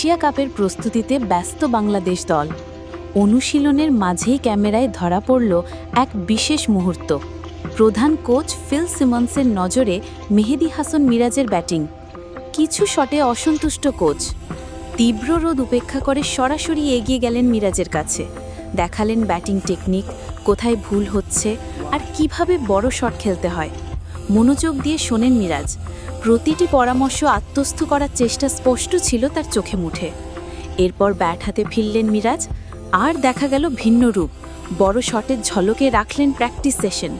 Asia কাপের প্রস্তুতিতে ব্যস্ত বাংলাদেশ দল। অনুশীলনের মাঝেই ক্যামেরায় ধরা পড়ল এক বিশেষ মুহূর্ত। প্রধান কোচ ফিল সিমন্সের নজরে মেহেদি হাসান মিরাজের ব্যাটিং। কিছু শটে অসন্তুষ্ট কোচ। তীব্র রোদ উপেক্ষা করে সরাসরি এগিয়ে গেলেন মিরাজের কাছে। দেখালেন ব্যাটিং টেকনিক, কোথায় ভুল হচ্ছে, আর কীভাবে বড় শট খেলতে হয়। মনোযোগ দিয়ে শোনেন মিরাজ। প্রতিটি পরামর্শ আত্মস্থ করার চেষ্টা স্পষ্ট ছিল তার চোখে মুঠে। এরপর ব্যাট হাতে ফিরলেন মিরাজ, আর দেখা গেল ভিন্ন রূপ। বড় শটের ঝলকে রাখলেন প্র্যাকটিস সেশন।